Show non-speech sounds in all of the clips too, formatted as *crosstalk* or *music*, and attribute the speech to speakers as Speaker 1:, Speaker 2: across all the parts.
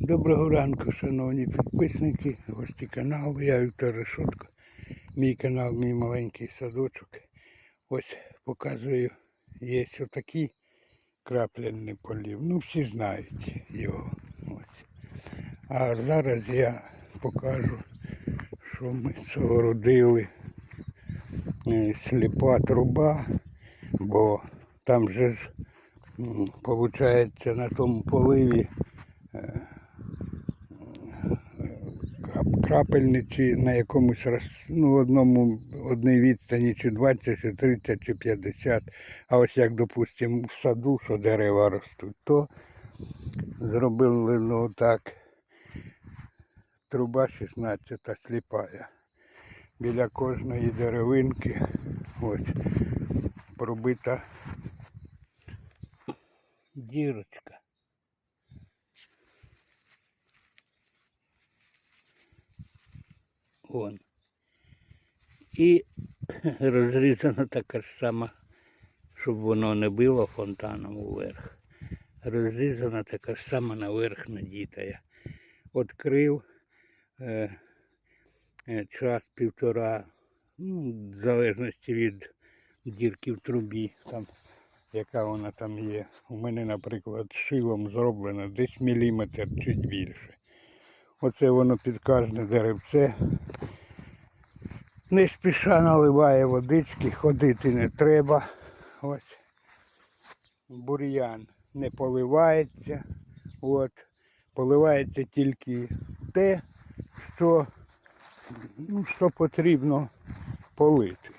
Speaker 1: Доброго ранку, шановні підписники, гості каналу. Я Віктор Решетко. Мій канал, мій маленький садочок. Ось показую, є отакий крапляний полів. Ну, всі знають його. Ось. А зараз я покажу, що ми согородили е, сліпа труба, бо там же ж, виходить, на тому поливі крапельниці на якомусь ну, одному одній відстані чи 20, чи 30, чи 50. А ось як, допустимо, в саду, що дерева ростуть, то зробили ну так. Труба 16 сліпая. Біля кожної деревинки ось пробита дірочка. Вон. І *clears throat* розрізана така ж сама, щоб воно не било фонтаном уверх. Розрізана така ж сама наверх надітая. Открив е, е, час півтора, ну, в залежності від дірки в трубі, там, яка вона там є. У мене, наприклад, шилом зроблено десь міліметр чуть більше. Оце воно під кожне деревце. Не спіша наливає водички, ходити не треба. Ось бур'ян не поливається. От. Поливається тільки те, що, ну, що потрібно полити.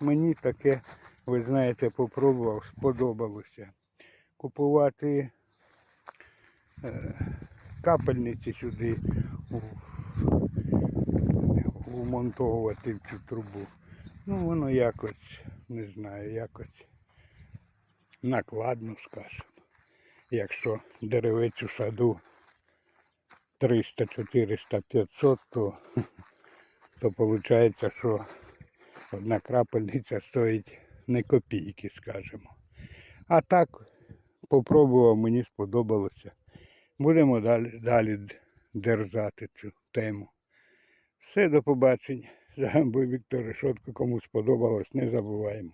Speaker 1: Мені таке, ви знаєте, попробував, сподобалося. Купувати капельниці сюди вмонтовувати в цю трубу. Ну, воно якось, не знаю, якось накладно, скажімо. Якщо деревець у саду 300, 400, 500, то, *laughs* то виходить, що одна крапельниця стоїть не копійки, скажімо. А так, попробував, мені сподобалося. Будемо далі, далі д- дерзати цю тему. Все, до побачення. Був Віктор Решотко. Кому сподобалось, не забуваємо.